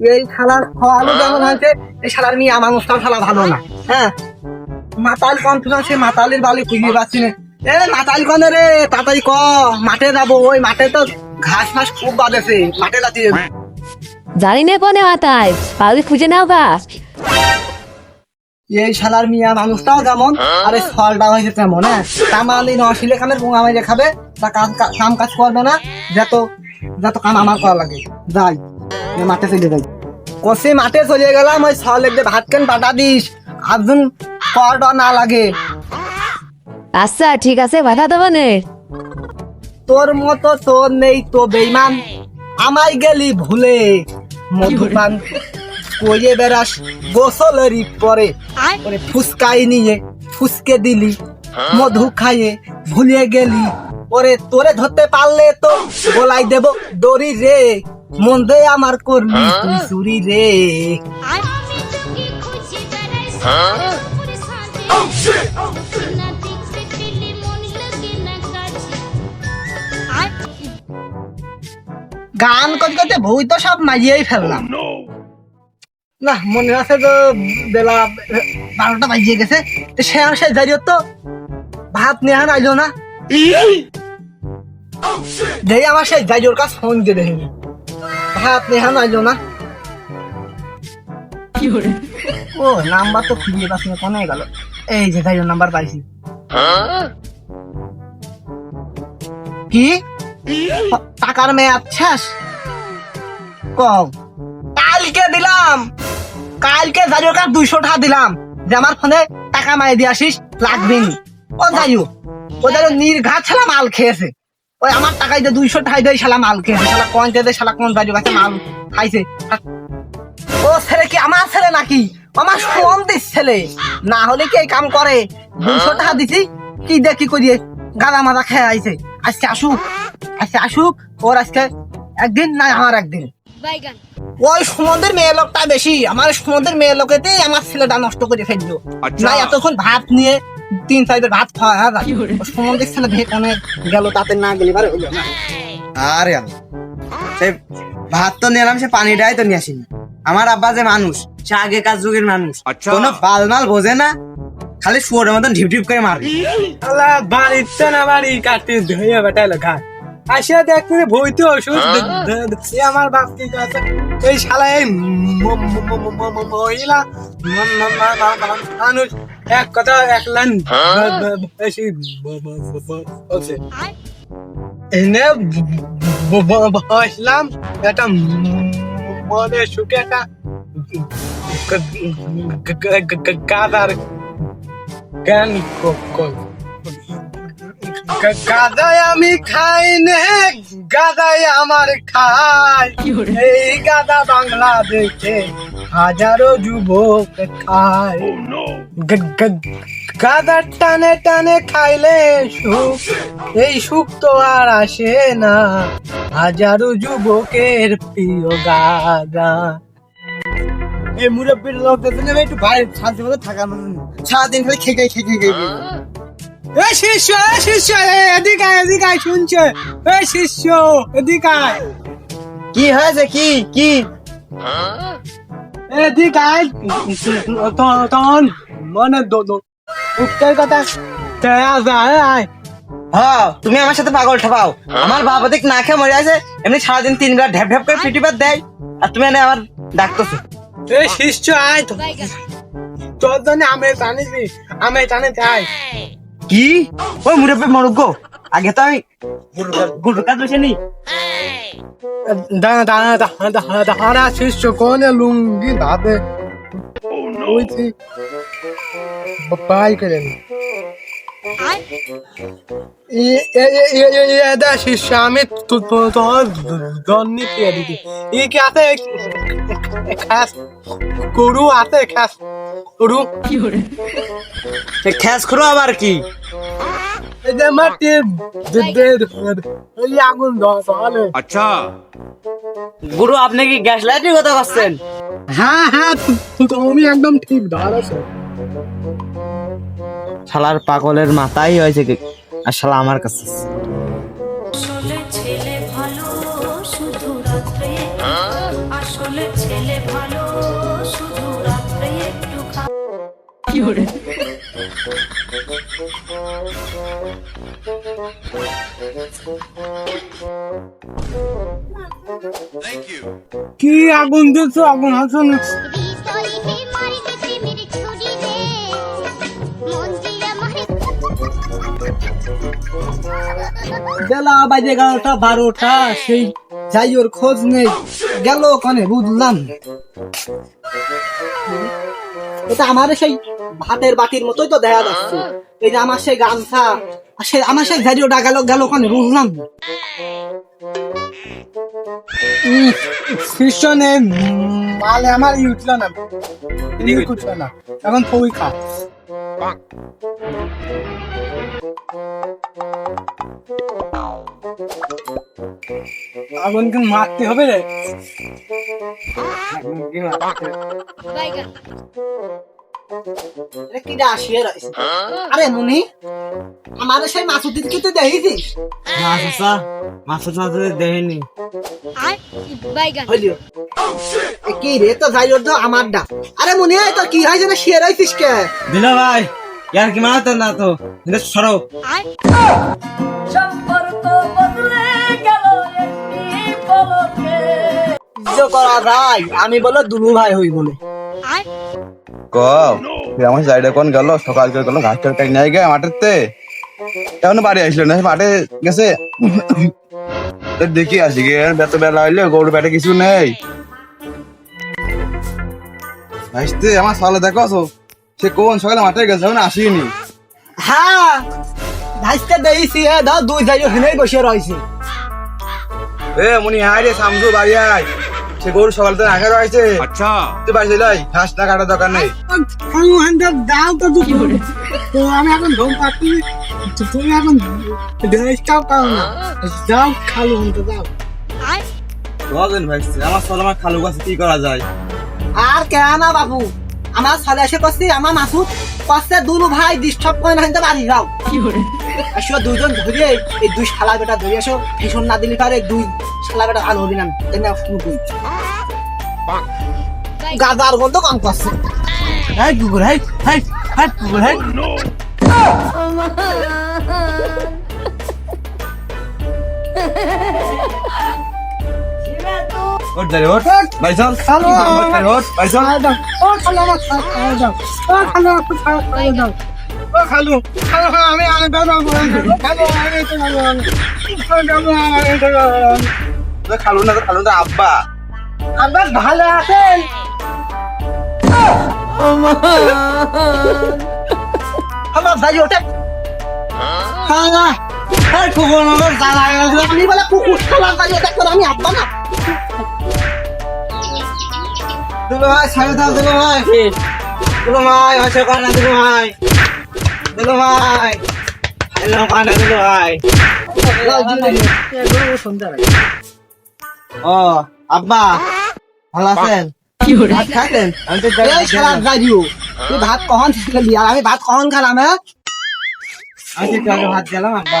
এই শালার খাওয়ানো যেমন হয়েছে এই শালার নিয়ে আমার অনুষ্ঠান শালা ভালো না। হ্যাঁ? মাতাল কনফিডেন্স সে মাতালের বালি খুঁজে পাচ্ছি না। এ মাতাল কনে রে তাড়াতাড়ি ক মাঠে যাব। ওই মাঠে তো ঘাস ফাস খুব বাঁধেছে মাঠে যাচ্ছি। জানি না কোনে মাথায় পাউরি খুঁজে নাও গা। এই শালার মিয়া মানুষটাও যেমন আর এই ফলটা হয়েছে তেমন হ্যাঁ? কামালি নশিলে কামের বোঙা মেরে খাবে তা কাজ কাম কাজ করবে না যত যত কাম আমার করা লাগে যাই। মাঠে চলে যাই। কষে মাঠে চলে গেলাম ওই ভাত কেন পাঠা দিস? আজুন না লাগে। আচ্ছা ঠিক আছে পাঠা দেবো নে। তোর মতো তোর নেই তো বেইমান। আমায় গেলি ভুলে। মধুপান কইয়ে বেড়াস গোসলেরই পরে। পরে ফুসকাই নিয়ে ফুসকে দিলি মধু খাইয়ে ভুলিয়ে গেলি। ওরে তোরে ধরতে পারলে তো বলাই দেব দড়ি রে। মন দে আমার করলি তুই চুরি রে। মন লাগে না কাছে। গান করতে করতে বই তো সব মারিয়েই ফেললাম। না মনে আছে তো বেলা বারোটা বাজিয়ে গেছে। তো সে আর সে যাই তো ভাত আর আইলো না। দেই আমার সেই যাই ওর কাছে ফোন দিয়ে দেখিনি। নিয়ে আর আইলো না। ও নাম্বার তো খুঁজে পাচ্ছি না কোনে গেল? এই যে যাই নাম্বার পাইছি। কি? টাকার মেয়াদ শেষ? কম কালকে দিলাম। কালকে যাই হোক দুইশো টাকা দিলাম। যে আমার ফোনে টাকা মাই দিয়ে আসিস লাগবে নি। ও যাই হোক ও যাই হোক নির্ঘাত শালা মাল খেয়েছে। ওই আমার টাকায় যে দুইশো টাকায় দিয়ে শালা মাল খেয়েছে শালা কোন দিয়ে শালা কোন যাই হোক মাল খাইছে। ও ছেলে কি আমার ছেলে নাকি? আমার দিস ছেলে। না হলে কি এই কাম করে? দুইশো টাকা দিছি কি করিয়ে গাদা মাদা খেয়ে আইছে। আজকে আসুক আজকে আসুক ওর আজকে একদিন না আমার একদিন। ওই সমুদ্রের মেয়ে লোকটা বেশি। আমার সমুদ্রের মেয়ে লোকেতেই আমার ছেলেটা নষ্ট করে ফেলল। না এতক্ষণ ভাত নিয়ে তিন সাইডের ভাত খাওয়া আর ভেয়ে গেল তাতে না গেলে এবার হইল না। আরে সেই ভাত তো নিলাম সে পানিটাই তো নিয়ে আসিনি। আমার আব্বা যে মানুষ সে আগেকার যুগের মানুষ। কোনো বালমাল বোঝে না খালি শুয়োরের মতন ঢিপ ঢিপ করে মারে আল্লাহ বাড়িতে না বাড়ি কাটি ধুয়ে বেটাইলো ঘাট। আসিয়া দেখতে ভইতে ওষুধ সে আমার বাপ কি কাছে এই শালা এই মহিলা মানুষ এক কথা এক লাইন বলছে এনে বসলাম একটা মনে সুখে একটা গাদার জ্ঞান ক- ক- গা- গাদায় আমি খাই নে গাদায় আমার খাই। এই গাদা বাংলাদেশে হাজারো যুবক খায়। গ- গ- গাদার টানে টানে খাইলে সুখ এই সুখ তো আর আসে না। হাজারো যুবকের প্রিয় গাদা। এই মুরব্বীর লোক দেখতে নেবে একটু বাইরে শান্তি মতো থাকার মতন। সারাদিন খালি খেয়ে খেয়ে খেয়ে এ শিষ্য এ শিষ্য এদিকে এদিকে শুনছে। এ শিষ্য এদিকে কি হয়েছে? কি কি? এদিকে তখন মনে কথা আয়। হ্যাঁ তুমি আমার সাথে পাগল ঠাপাও আমার বাবা দেখ না খেয়ে মরে আছে এমনি সারাদিন তিনবার ঢেপ ঢেপ করে পিটিবার দেয় আর তুমি এনে আমার ডাকতেছো। এ শিষ্য আয়। তো তোর জন্য আমি জানিস আমি জানি আয়। কি? ওই মুরব্বী মরুগ্য আগে তো আমি গুরু কাজ বসে নি। দাঁড়া দাঁড়া দাঁড়া দাঁড়া দাঁড়া শিষ্য কোনে লুঙ্গি ধাবে ওই বাই করে আছে আছে আবার কি এই যে মাটি এই আগুন ধরে গুরু আপনি কি গ্যাস লাইটের কথা বলছেন হ্যাঁ হ্যাঁ তুমি একদম ঠিক ধরেছো। শালার পাগলের মাথাই হয়েছে কি? আর শালা আমার কাছে আসলে ছেলে ভালো শুধু রাত্রে বেলা বাজে এগারোটা বারোটা, সেই যাই ওর খোঁজ নেই। গেল ওখানে বুঝলাম। এটা আমার সেই ভাতের বাটির মতোই তো দেখা যাচ্ছে। এই যে আমার সেই গামছা, আর সে আমার সেই ঝাড়িওটা গেল গেল ওখানে বুঝলাম। খ্রিস্টানে মালে আমার ই উঠল না উঠল না। এখন ফুই খা আগুন কিন্তু মারতে হবে রে। আরে মুনি আমার সেই মাসুদির কি তুই দেখিস দেখিনি। কি রে তো যাই আরে মুনি তোর কি হয় যেন শিয়ে রয়েছিস কে? দিল ভাই ইয়ার কি মানাতে না তো কিন্তু সরো যে করা যায় আমি বলে দুলু ভাই হই বলে। কম আমার সাইডে কোন গেল? সকাল করে গেল ঘাস টাস নিয়ে গে মাঠের তে এখন বাড়ি আসলো না মাঠে গেছে। তো দেখি আসি গে বেত বেলা হইলে গরু বেটে কিছু নেই। আসতে আমার সকালে দেখো সে কোন সকালে মাঠে গেছে এখন আসিনি। হ্যাঁ ভাইসকে দেইছি এ ধর দুই যাই বসে রয়েছে। এ মনি হাই রে সামজু বাড়ি আয়। সে গরু সকাল থেকে আগে রয়েছে। আচ্ছা। তুই বাড়ি চলে আয় ঘাস না কাটার দরকার নেই। দাও তো দুটো তো আমি এখন ঘুম পাচ্ছি তুমি এখন ড্রেসটাও পাও না যাও খালু দাও আমার সকাল আমার খালু কাছে কি করা যায়? আর কে না বাবু? আমার সালে এসে করছি আমার মাসুদ কষ্টে দুলু ভাই ডিস্টার্ব করে না কিন্তু বাড়ি যাও। আসো দুজন ধরে এই দুই শালা বেটা ধরে এসো ভীষণ না দিলি পারে দুই শালা বেটা ভালো হবি না তাই না শুরু করি? গাদার গন্ধ কাম করছে। হাই কুকুর হাই হাই হাই কুকুর হাই। ওঠ যারে ওঠ। ভাই চল খালু। ওঠ ভাই চল খাওয়া দাও ও খালু। আমার খাওয়া খাওয়া দাও ও খালু। আমার খাওয়া খাওয়া দাও ও খালু। খালু খালু, আমি আমি দাদা খালু। আমি তো খালু আমি খালু আমি তো তো খালু না খালু না আব্বা। আবার ভালো আছেন? আমার ভাই ওটা হ্যাঁ এই কুকুর আমার জ্বালা আমি বলে কুকুর শালার ভাই ওটা করে আমি আব্বা না? দুলো ভাই দাও দুলো ভাই দুলো ভাই হচ্ছে কানা দুলো ভাই দুলো ভাই হ্যালো কানা দুলো ভাই ও আব্বা ভালো আছেন? ভাত খাইলেন আমি তো যাই- গাড়িও তুই ভাত কখন খেলি আর আমি ভাত কখন খেলাম হ্যাঁ? আমি তো ভাত গেলাম আব্বা।